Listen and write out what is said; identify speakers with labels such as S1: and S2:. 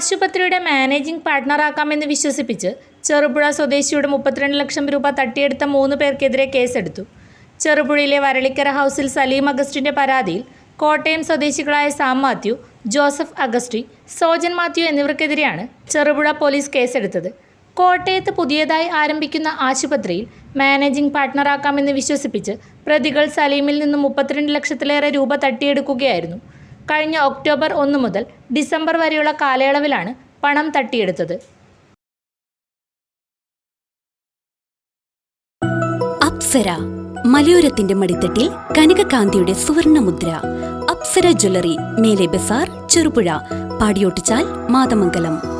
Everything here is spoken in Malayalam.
S1: ആശുപത്രിയുടെ മാനേജിംഗ് പാർട്ട്ണറാക്കാമെന്ന് വിശ്വസിപ്പിച്ച് ചെറുപുഴ സ്വദേശിയുടെ മുപ്പത്തിരണ്ട് ലക്ഷം രൂപ തട്ടിയെടുത്ത മൂന്ന് പേർക്കെതിരെ കേസെടുത്തു. ചെറുപുഴയിലെ വരളിക്കര ഹൗസിൽ സലീം അഗസ്റ്റിന്റെ പരാതിയിൽ കോട്ടയം സ്വദേശികളായ Sam Mathew Joseph Agasti Sojan Mathew എന്നിവർക്കെതിരെയാണ് Cherupuzha police കേസെടുത്തത്. കോട്ടയത്ത് പുതിയതായി ആരംഭിക്കുന്ന ആശുപത്രിയിൽ മാനേജിംഗ് പാർട്ട്ണറാക്കാമെന്ന് വിശ്വസിപ്പിച്ച് പ്രതികൾ സലീമിൽ നിന്ന് മുപ്പത്തിരണ്ട് ലക്ഷത്തിലേറെ രൂപ തട്ടിയെടുക്കുകയായിരുന്നു. കഴിഞ്ഞ ഒക്ടോബർ ഒന്ന് മുതൽ ഡിസംബർ വരെയുള്ള കാലയളവിലാണ് പണം തട്ടിയെടുത്തത്.
S2: അപ്സര മലയോരത്തിന്റെ മടിത്തട്ടിൽ കനകകാന്തിയുടെ സുവർണമുദ്ര. അപ്സര ജ്വല്ലറി മേലെ ബസാർ ചെറുപുഴ പാടിയോട്ടിച്ചാൽ മാതമംഗലം.